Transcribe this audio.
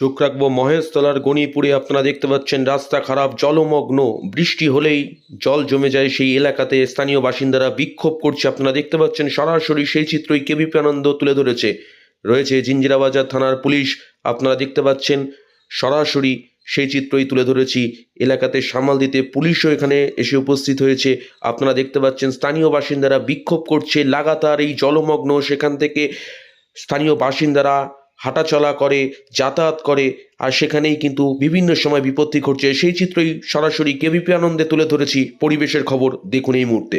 চোখ রাখব মহেশতলার গণিপুরে, আপনারা দেখতে পাচ্ছেন রাস্তা খারাপ, জলমগ্ন, বৃষ্টি হলেই জল জমে যায় সেই এলাকাতে। স্থানীয় বাসিন্দারা বিক্ষোভ করছে, আপনারা দেখতে পাচ্ছেন সরাসরি সেই চিত্রই কেবিপি আনন্দ তুলে ধরেছে। রয়েছে জিঞ্জিরাবাজার থানার পুলিশ, আপনারা দেখতে পাচ্ছেন সরাসরি সেই চিত্রই তুলে ধরেছি। এলাকাতে সামাল দিতে পুলিশও এখানে এসে উপস্থিত হয়েছে। আপনারা দেখতে পাচ্ছেন স্থানীয় বাসিন্দারা বিক্ষোভ করছে, লাগাতার এই জলমগ্ন, সেখান থেকে স্থানীয় বাসিন্দারা হাঁটাচলা করে, যাতায়াত করে, আর সেখানেই কিন্তু বিভিন্ন সময় বিপত্তি ঘটছে। সেই চিত্রই সরাসরি কেবিপি আনন্দে তুলে ধরেছি পরিবেশের খবর। দেখুন এই মুহূর্তে।